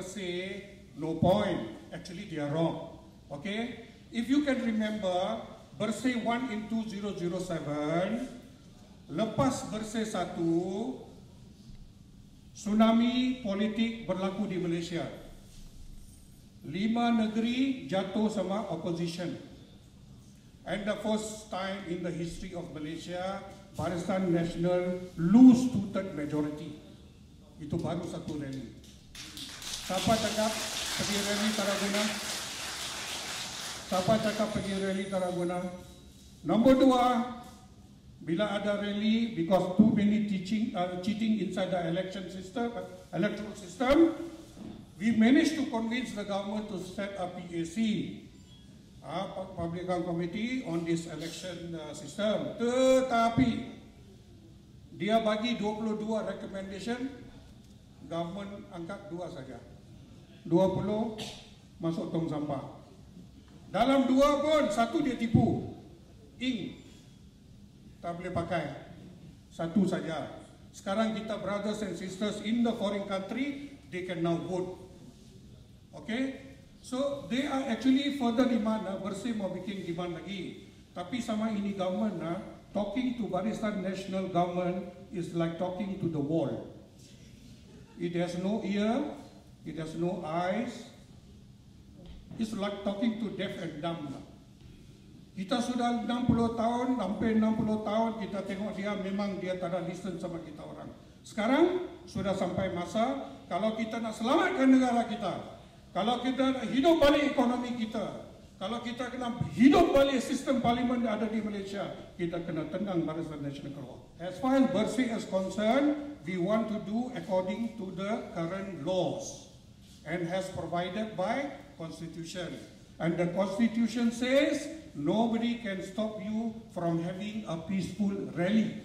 bersih, no point. Actually, they are wrong. Okay? If you can remember, bersih 1 in 2007, lepas bersih satu, tsunami politik berlaku di Malaysia. Lima negeri jatuh sama opposition. And the first time in the history of Malaysia, Barisan Nasional lose two-third majority. Itu baru satu rally. Siapa cakap pergi rally tak ada guna? Siapa cakap pergi rally tak ada guna? Nombor dua, bila ada rally because too many teaching, uh, cheating inside the election system, uh, electoral system, we managed to convince the government to set up PAC, uh, Public Account Committee on this election uh, system. Tetapi dia bagi 22 recommendation, government angkat dua saja. 20 masuk tong sampah. Dalam dua pun satu dia tipu. Ing tak boleh pakai. Satu saja. Sekarang kita brothers and sisters in the foreign country, they can now vote. Okay? So they are actually further demand uh, bersih mau bikin demand lagi. Tapi sama ini government uh, talking to Barisan National Government is like talking to the wall. It has no ear, it has no eyes. It's like talking to deaf and dumb. Kita sudah 60 tahun, hampir 60 tahun kita tengok dia memang dia tak ada listen sama kita orang. Sekarang sudah sampai masa kalau kita nak selamatkan negara kita, kalau kita nak hidup balik ekonomi kita, kalau kita kena hidup balik sistem parlimen yang ada di Malaysia, kita kena tendang Barisan Nasional keluar. As far as Bersih is concerned, we want to do according to the current laws and has provided by Constitution. And the Constitution says nobody can stop you from having a peaceful rally.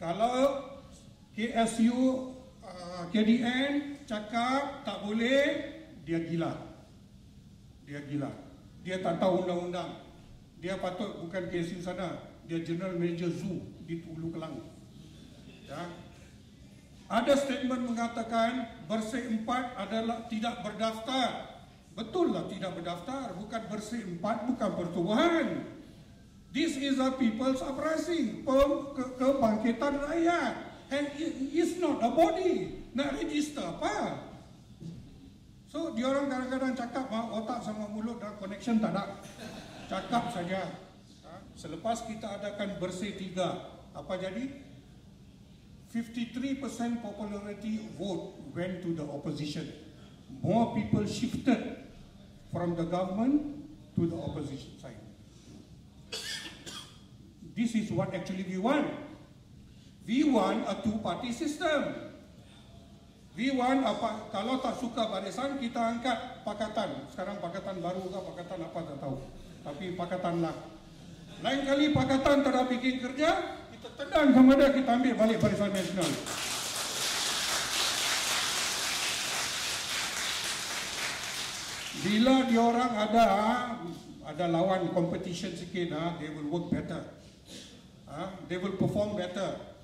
Kalau KSU, uh, KDN cakap tak boleh, dia gila. Dia gila. Dia tak tahu undang-undang. Dia patut bukan KSU sana. Dia General Manager Zoo di Ulu Kelang. Ya. Ada statement mengatakan bersih empat adalah tidak berdaftar. Betul lah tidak berdaftar. Bukan bersih empat, bukan pertubuhan. This is a people's uprising. Kebangkitan rakyat. And it's not a body. Nak register apa? So dia orang kadang-kadang cakap ah, otak sama mulut dan connection tak ada. Cakap saja. Ha? Selepas kita adakan bersih tiga, apa jadi? 53% popularity vote went to the opposition. More people shifted from the government to the opposition side. This is what actually we want. We want a two-party system. V1 apa kalau tak suka barisan kita angkat pakatan. Sekarang pakatan baru ke pakatan apa tak tahu. Tapi pakatan lah. Lain kali pakatan tak ada bikin kerja, tendang sama dia kita ambil balik barisan nasional. Bila dia orang ada ada lawan competition sikit, ha, they will work better. Ha, they will perform better.